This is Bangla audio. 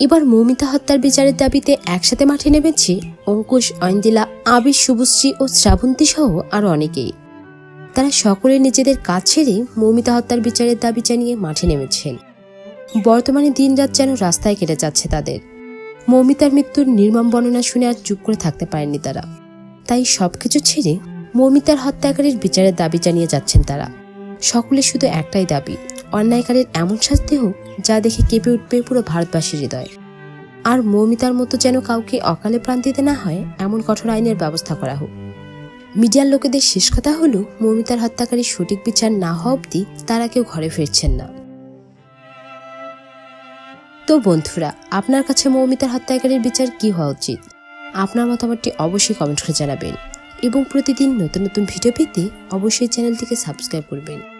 এবার মৌমিতা হত্যার বিচারের দাবিতে একসাথে মাঠে নেমেছে অঙ্কুশ অয়ন্দিলা আবির, শুভশ্রী ও শ্রাবন্তী সহ আরও অনেকেই। তারা সকলে নিজেদের কাজ ছেড়ে মৌমিতা হত্যার বিচারের দাবি জানিয়ে মাঠে নেমেছেন। বর্তমানে দিনরাত যেন রাস্তায় কেটে যাচ্ছে তাদের। মৌমিতার মৃত্যুর নির্মম বর্ণনা শুনে আর চুপ করে থাকতে পারেননি তারা। তাই সবকিছু ছেড়ে মৌমিতার হত্যাকারীর বিচারের দাবি জানিয়ে যাচ্ছেন তারা। সকলে শুধু একটাই দাবি অন্যায়কারীর এমন শাস্তি হোক যা দেখে কেঁপে উঠবে পুরো ভারতবাসীর হৃদয়। আর মৌমিতার মতো যেন কাউকে অকালে প্রাণ দিতে না হয়, এমন কঠোর আইনের ব্যবস্থা করা হোক। মিডিয়ার লোকেদের শেষ কথা হলো, মৌমিতার হত্যাকারীর সঠিক বিচার না হওয়া অবধি তারা কেউ ঘরে ফিরছেন না। তো বন্ধুরা, আপনার কাছে মৌমিতার হত্যাকারীর বিচার কি হওয়া উচিত? আপনার মতামতটি অবশ্যই কমেন্ট করে জানাবেন। এবং প্রতিদিন নতুন নতুন ভিডিও পেতে অবশ্যই চ্যানেলটিকে সাবস্ক্রাইব করবেন।